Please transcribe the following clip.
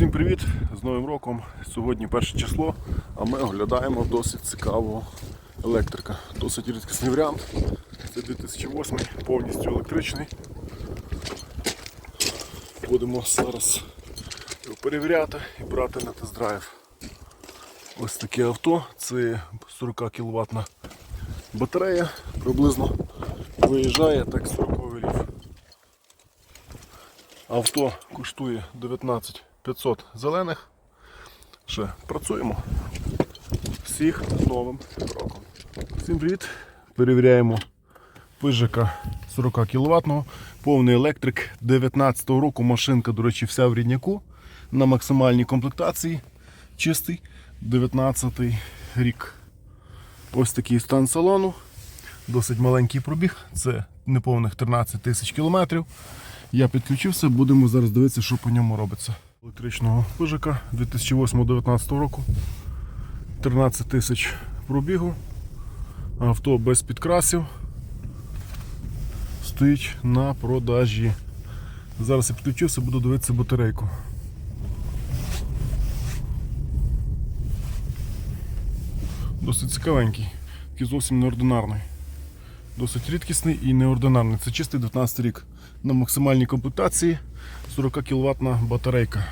Всім привіт! З Новим роком. Сьогодні перше число, а ми оглядаємо досить цікавого електрика. Досить рідкісний варіант. Це 2008 повністю електричний. Будемо зараз його перевіряти і брати на тест-драйв. Ось таке авто, це 40 кВт батарея, приблизно виїжджає так 40 рів. Авто коштує 19 500 зелених. Ще працюємо. Всіх з новим роком. Всім привіт! Перевіряємо пижика 40 кВт, повний електрик 19-го року. Машинка, до речі, вся в рідняку на максимальній комплектації. Чистий 19-й рік. Ось такий стан салону. Досить маленький пробіг. Це неповних 13 тисяч кілометрів. Я підключився, будемо зараз дивитися, що по ньому робиться. Електричного пижика 2008-2019 року. 13 тисяч пробігу. Авто без підкрасів. Стоїть на продажі. Зараз я підключився, буду дивитися батарейку. Досить цікавенький, такий зовсім неординарний. Досить рідкісний і неординарний. Це чистий 19 рік. На максимальній комплектації 40 кВт батарейка.